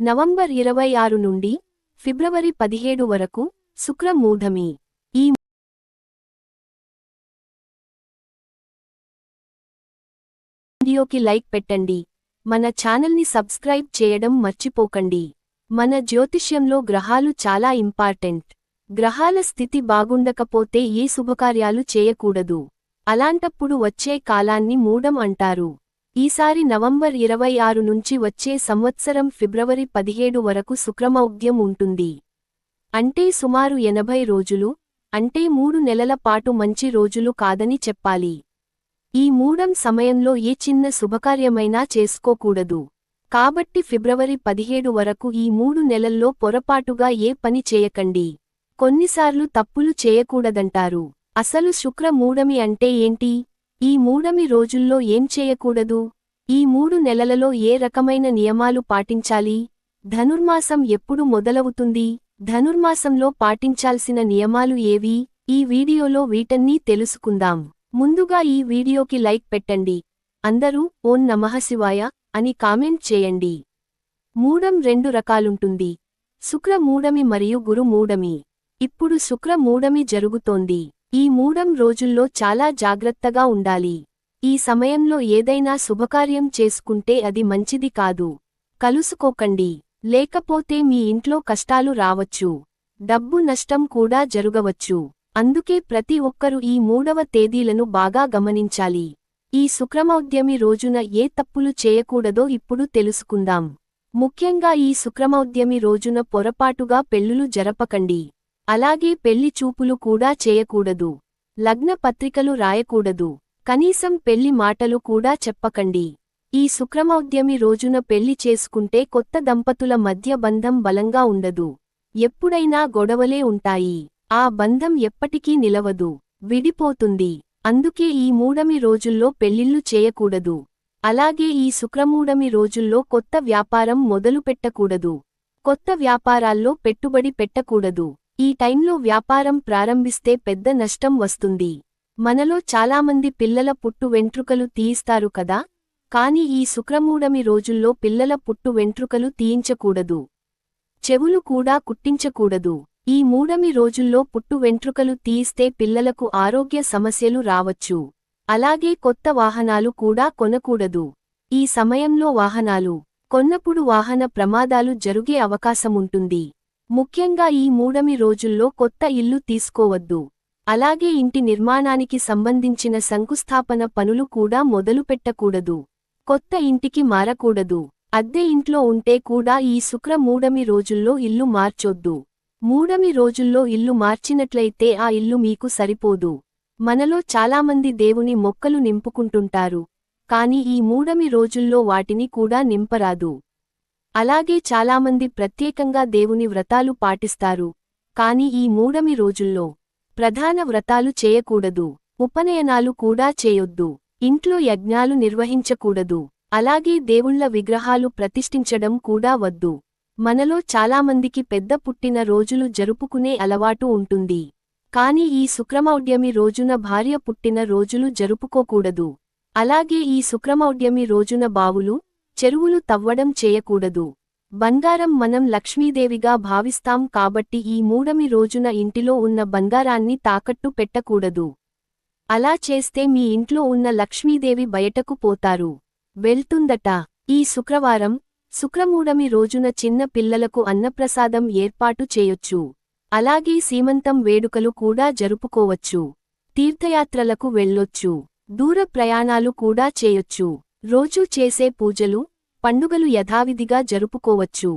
November ఇరవై ఆరు నుండి ఫిబ్రవరి పదిహేడు వరకు శుక్రమూఢమి. ఈ వీడియోకి లైక్ పెట్టండి. మన ఛానల్ని సబ్స్క్రైబ్ చేయడం మర్చిపోకండి. మన జ్యోతిష్యంలో గ్రహాలు చాలా ఇంపార్టెంట్. గ్రహాల స్థితి బాగుండకపోతే ఏ శుభకార్యాలు చేయకూడదు. అలాంటప్పుడు వచ్చే కాలాన్ని మూడం అంటారు. ఈసారి నవంబర్ ఇరవై ఆరు నుంచి వచ్చే సంవత్సరం ఫిబ్రవరి పదిహేడు వరకు శుక్రమౌద్యం ఉంటుంది. అంటే సుమారు ఎనభై రోజులు అంటే మూడు నెలల పాటు మంచి రోజులు కాదని చెప్పాలి. ఈ మూడం సమయంలో ఏ చిన్న శుభకార్యమైనా చేసుకోకూడదు. కాబట్టి ఫిబ్రవరి పదిహేడు వరకు ఈ మూడు నెలల్లో పొరపాటుగా ఏ పని చేయకండి. కొన్నిసార్లు తప్పులు చేయకూడదంటారు. అసలు శుక్ర మూడమి అంటే ఏంటి? ఈ మూడమి రోజుల్లో ఏం చేయకూడదు? ఈ మూడు నెలలలో ఏ రకమైన నియమాలు పాటించాలి? ధనుర్మాసం ఎప్పుడు మొదలవుతుంది? ధనుర్మాసంలో పాటించాల్సిన నియమాలు ఏవి? ఈ వీడియోలో వీటన్నీ తెలుసుకుందాం. ముందుగా ఈ వీడియోకి లైక్ పెట్టండి. అందరూ ఓం నమఃశివాయ అని కామెంట్ చేయండి. మూడం రెండు రకాలుంటుంది. శుక్ర మూడమి మరియు గురు మూడమి ఇప్పుడు శుక్ర మూడమి జరుగుతోంది. ఈ మూడం రోజుల్లో చాలా జాగ్రత్తగా ఉండాలి. ఈ సమయంలో ఏదైనా శుభకార్యం చేసుకుంటే అది మంచిది కాదు. కలుసుకోకండి. లేకపోతే మీ ఇంట్లో కష్టాలు రావచ్చు. డబ్బు నష్టం కూడా జరుగవచ్చు. అందుకే ప్రతి ఒక్కరూ ఈ మూడవ తేదీలను బాగా గమనించాలి. ఈ శుక్రమౌద్యమి రోజున ఏ తప్పులు చేయకూడదో ఇప్పుడు తెలుసుకుందాం. ముఖ్యంగా ఈ శుక్రమౌద్యమి రోజున పొరపాటుగా పెళ్ళులు జరపకండి. అలాగే పెళ్ళి చూపులు కూడా చేయకూడదు. లగ్న పత్రికలు రాయకూడదు. కనీసం పెళ్ళి మాటలు కూడా చెప్పకండి. ఈ శుక్రమౌద్యమి రోజున పెళ్ళి చేసుకుంటే కొత్త దంపతుల మధ్య బంధం బలంగా ఉండదు. ఎప్పుడైనా గొడవలే ఉంటాయి. ఆ బంధం ఎప్పటికీ నిలవదు. విడిపోతుంది. అందుకే ఈ మూడమి రోజుల్లో పెళ్ళిళ్ళు చేయకూడదు. అలాగే ఈ శుక్రమూడమి రోజుల్లో కొత్త వ్యాపారం మొదలుపెట్టకూడదు. కొత్త వ్యాపారాల్లో పెట్టుబడి పెట్టకూడదు. ఈ టైంలో వ్యాపారం ప్రారంభిస్తే పెద్ద నష్టం వస్తుంది. మనలో చాలామంది పిల్లల పుట్టు వెంట్రుకలు తీయిస్తారు కదా? కాని ఈ శుక్రమూడమి రోజుల్లో పిల్లల పుట్టు వెంట్రుకలు తీయించకూడదు. చెవులు కూడా కుట్టించకూడదు. ఈ మూడమి రోజుల్లో పుట్టు వెంట్రుకలు తీయిస్తే పిల్లలకు ఆరోగ్య సమస్యలు రావచ్చు. అలాగే కొత్త వాహనాలు కూడా కొనకూడదు. ఈ సమయంలో వాహనాలు కొన్నప్పుడు వాహన ప్రమాదాలు జరిగే అవకాశముంటుంది ముఖ్యంగా ఈ మూడమి రోజుల్లో కొత్త ఇల్లు తీసుకోవద్దు. అలాగే ఇంటి నిర్మాణానికి సంబంధించిన శంకుస్థాపన పనులు కూడా మొదలుపెట్టకూడదు కొత్త ఇంటికి మారకూడదు. అద్దె ఇంట్లో ఉంటే కూడా ఈ శుక్ర మూడమి రోజుల్లో ఇల్లు మార్చొద్దు. మూడమి రోజుల్లో ఇల్లు మార్చినట్లయితే ఆ ఇల్లు మీకు సరిపోదు. మనలో చాలామంది దేవుని మొక్కలు నింపుకుంటుంటారు. కాని ఈ మూడమి రోజుల్లో వాటిని కూడా నింపరాదు. అలాగే చాలామంది ప్రత్యేకంగా దేవుని వ్రతాలు పాటిస్తారు. కాని ఈ మూడమి రోజుల్లో ప్రధాన వ్రతాలు చేయకూడదు. ఉపనయనాలు కూడా చేయొద్దు. ఇంట్లో యజ్ఞాలు నిర్వహించకూడదు. అలాగే దేవుళ్ళ విగ్రహాలు ప్రతిష్ఠించడం కూడా వద్దు. మనలో చాలామందికి పెద్ద పుట్టిన రోజులు జరుపుకునే అలవాటు ఉంటుంది. కాని ఈ శుక్రమౌడ్యమి రోజున భార్య పుట్టిన రోజులు జరుపుకోకూడదు. అలాగే ఈ శుక్రమౌడ్యమి రోజున బావులు చెరువులు తవ్వడం చేయకూడదు. బంగారం మనం లక్ష్మీదేవిగా భావిస్తాం కాబట్టి ఈ మూడమి రోజున ఇంటిలో ఉన్న బంగారాన్ని తాకట్టు పెట్టకూడదు. అలా చేస్తే మీ ఇంట్లో ఉన్న లక్ష్మీదేవి బయటకు పోతారు. వెళ్తుందట. ఈ శుక్రవారం శుక్రమూడమి రోజున చిన్న పిల్లలకు అన్నప్రసాదం ఏర్పాటు చేయొచ్చు. అలాగే సీమంతం వేడుకలు కూడా జరుపుకోవచ్చు. తీర్థయాత్రలకు వెళ్ళొచ్చు. దూర ప్రయాణాలు కూడా చేయొచ్చు. రోజూ చేసే పూజలు పండుగలు యథావిధిగా జరుపుకోవచ్చు.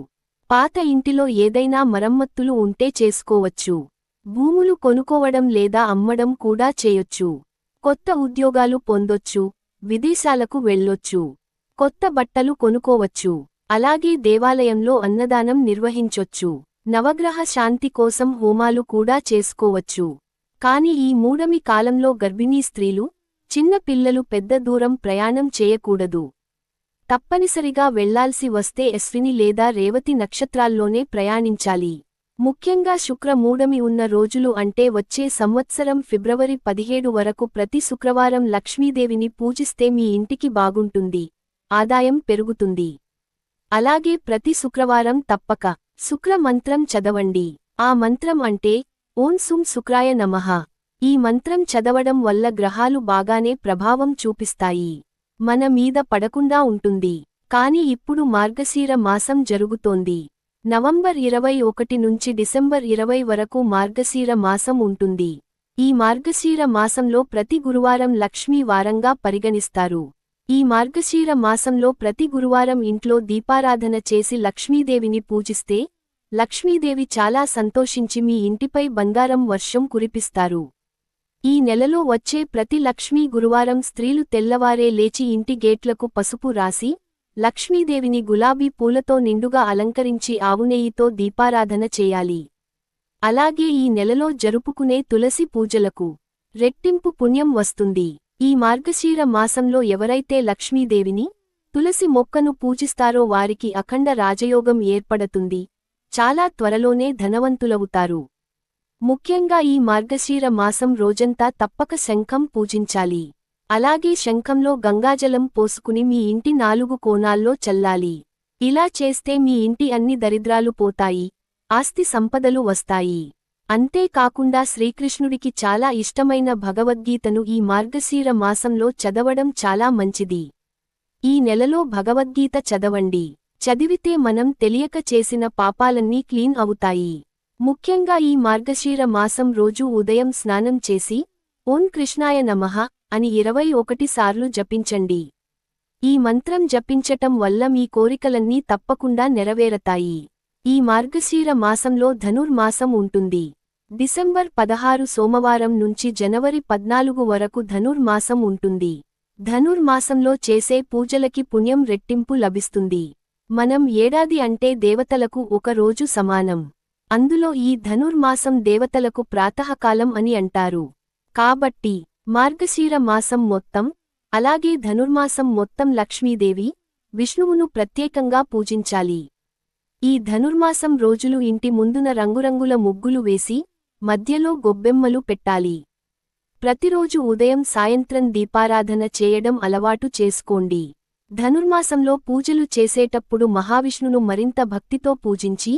పాత ఇంటిలో ఏదైనా మరమ్మత్తులు ఉంటే చేసుకోవచ్చు. భూములు కొనుకోవడం లేదా అమ్మడం కూడా చేయొచ్చు. కొత్త ఉద్యోగాలు పొందొచ్చు. విదేశాలకు వెళ్ళొచ్చు. కొత్త బట్టలు కొనుకోవచ్చు అలాగే దేవాలయంలో అన్నదానం నిర్వహించొచ్చు. నవగ్రహ శాంతి కోసం హోమాలు కూడా చేసుకోవచ్చు. కాని ఈ మూడమి కాలంలో గర్భిణీ స్త్రీలు చిన్న పిల్లలు పెద్ద దూరం ప్రయాణం చేయకూడదు. తప్పనిసరిగా వెళ్ళాల్సి వస్తే అశ్విని లేదా రేవతి నక్షత్రాల్లోనే ప్రయాణించాలి. ముఖ్యంగా శుక్ర మూడమి ఉన్న రోజులు అంటే వచ్చే సంవత్సరం ఫిబ్రవరి పదిహేడు వరకు ప్రతి శుక్రవారం లక్ష్మీదేవిని పూజిస్తే మీ ఇంటికి బాగుంటుంది. ఆదాయం పెరుగుతుంది. అలాగే ప్రతి శుక్రవారం తప్పక. శుక్ర మంత్రం చదవండి. ఆ మంత్రం అంటే ఓం సుం శుక్రాయ నమః. ఈ మంత్రం చదవడం వల్ల గ్రహాలు బాగానే ప్రభావం చూపిస్తాయి. మన మీద పడకుండా ఉంటుంది. కాని ఇప్పుడు మార్గశీర మాసం జరుగుతోంది. నవంబర్ ఇరవై ఒకటి నుంచి డిసెంబర్ ఇరవై వరకు మార్గశీర మాసం ఉంటుంది. ఈ మార్గశీర మాసంలో ప్రతి గురువారం లక్ష్మీ వారంగా పరిగణిస్తారు. ఈ మార్గశీర మాసంలో ప్రతి గురువారం ఇంట్లో దీపారాధన చేసి లక్ష్మీదేవిని పూజిస్తే లక్ష్మీదేవి చాలా సంతోషించి మీ ఇంటిపై బంగారం వర్షం కురిపిస్తారు. ఈ నెలలో వచ్చే ప్రతి లక్ష్మీ గురువారం స్త్రీలు తెల్లవారే లేచి ఇంటి గేట్లకు పసుపు రాసి లక్ష్మీదేవిని గులాబీ పూలతో నిండుగా అలంకరించి ఆవునెయ్యితో దీపారాధన చేయాలి. అలాగే ఈ నెలలో జరుపుకునే తులసి పూజలకు రెట్టింపు పుణ్యం వస్తుంది. ఈ మార్గశీర మాసంలో ఎవరైతే లక్ష్మీదేవిని తులసి మొక్కను పూజిస్తారో వారికి అఖండ రాజయోగం ఏర్పడుతుంది. చాలా త్వరలోనే ధనవంతులవుతారు. ముఖ్యంగా ఈ మార్గశీర మాసం రోజంతా తప్పక శంఖం పూజించాలి. అలాగే శంఖంలో గంగాజలం పోసుకుని మీ ఇంటి నాలుగు కోణాల్లో చల్లాలి. ఇలా చేస్తే మీ ఇంటి అన్ని దరిద్రాలు పోతాయి ఆస్తి సంపదలు వస్తాయి. అంతేకాకుండా శ్రీకృష్ణుడికి చాలా ఇష్టమైన భగవద్గీతను ఈ మార్గశీర మాసంలో చదవడం చాలా మంచిది. ఈ నెలలో భగవద్గీత చదవండి. చదివితే మనం తెలియక చేసిన పాపాలన్నీ క్లీన్ అవుతాయి. ముఖ్యంగా ఈ మార్గశీర మాసం రోజు ఉదయం స్నానం చేసి ఓం కృష్ణాయ నమః అని ఇరవై ఒకటి సార్లు జపించండి. ఈ మంత్రం జపించటం వల్ల మీ కోరికలన్నీ తప్పకుండా నెరవేరతాయి. ఈ మార్గశీర మాసంలో ధనుర్మాసం ఉంటుంది. డిసెంబర్ పదహారు సోమవారం నుంచి జనవరి పద్నాలుగు వరకు ధనుర్మాసం ఉంటుంది. ధనుర్మాసంలో చేసే పూజలకి పుణ్యం రెట్టింపు లభిస్తుంది. మనం ఏడాది అంటే దేవతలకు ఒక రోజు సమానం. అందులో ఈ ధనుర్మాసం దేవతలకు ప్రాతకాలం అని అంటారు. కాబట్టి మార్గశీర మాసం మొత్తం అలాగే ధనుర్మాసం మొత్తం లక్ష్మీదేవి విష్ణువును ప్రత్యేకంగా పూజించాలి. ఈ ధనుర్మాసం రోజులు ఇంటి ముందున రంగురంగుల ముగ్గులు వేసి మధ్యలో గొబ్బెమ్మలు పెట్టాలి. ప్రతిరోజు ఉదయం సాయంత్రం దీపారాధన చేయడం అలవాటు చేసుకోండి. ధనుర్మాసంలో పూజలు చేసేటప్పుడు మహావిష్ణును మరింత భక్తితో పూజించి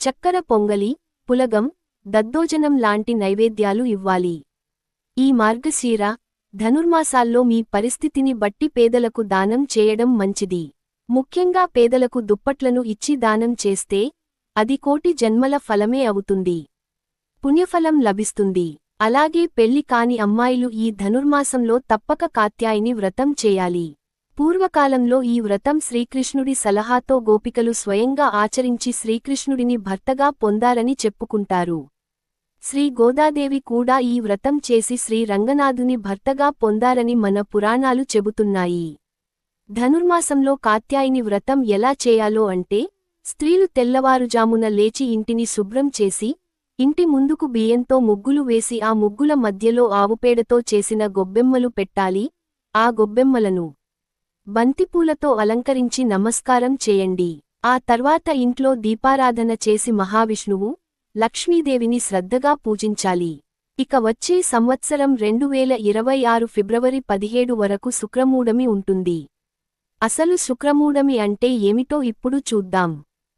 చక్కెర పొంగలి పులగం దద్దోజనం లాంటి నైవేద్యాలు ఇవ్వాలి. ఈ మార్గశీర ధనుర్మాసాల్లో మీ పరిస్థితిని బట్టి పేదలకు దానం చేయడం మంచిది. ముఖ్యంగా పేదలకు దుప్పట్లను ఇచ్చి దానం చేస్తే అది కోటి జన్మల ఫలమే అవుతుంది. పుణ్యఫలం లభిస్తుంది. అలాగే పెళ్ళి కాని అమ్మాయిలు ఈ ధనుర్మాసంలో తప్పక కాత్యాయిని వ్రతం చేయాలి. పూర్వకాలంలో ఈ వ్రతం శ్రీకృష్ణుడి సలహాతో గోపికలు స్వయంగా ఆచరించి శ్రీకృష్ణుడిని భర్తగా పొందారని చెప్పుకుంటారు. శ్రీ గోదాదేవి కూడా ఈ వ్రతం చేసి శ్రీ రంగనాథుని భర్తగా పొందారని మన పురాణాలు చెబుతున్నాయి. ధనుర్మాసంలో కాత్యాయిని వ్రతం ఎలా చేయాలో అంటే స్త్రీలు తెల్లవారుజామున లేచి ఇంటిని శుభ్రం చేసి ఇంటి ముందుకు బియ్యంతో ముగ్గులు వేసి ఆ ముగ్గుల మధ్యలో ఆవుపేడతో చేసిన గొబ్బెమ్మలు పెట్టాలి. ఆ గొబ్బెమ్మలను బంతిపూలతో అలంకరించి నమస్కారం చేయండి. ఆ తర్వాత ఇంట్లో దీపారాధన చేసి మహావిష్ణువు లక్ష్మీదేవిని శ్రద్ధగా పూజించాలి. ఇక వచ్చే సంవత్సరం రెండు వేల ఇరవై ఆరు ఫిబ్రవరి పదిహేడు వరకు శుక్రమూడమి ఉంటుంది. అసలు శుక్రమూడమి అంటే ఏమిటో ఇప్పుడు చూద్దాం.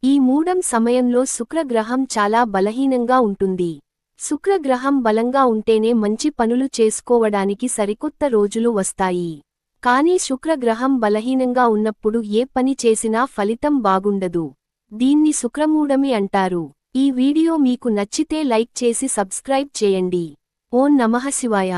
ఈ మూడం సమయంలో శుక్రగ్రహం చాలా బలహీనంగా ఉంటుంది. శుక్రగ్రహం బలంగా ఉంటేనే మంచి పనులు చేసుకోవడానికి సరికొత్త రోజులు వస్తాయి. కానీ శుక్రగ్రహం బలహీనంగా ఉన్నప్పుడు ఏ పని చేసినా ఫలితం బాగుండదు. దీన్ని శుక్రమూఢమి అంటారు. ఈ వీడియో మీకు నచ్చితే లైక్ చేసి సబ్స్క్రైబ్ చేయండి. ఓం నమః శివాయ.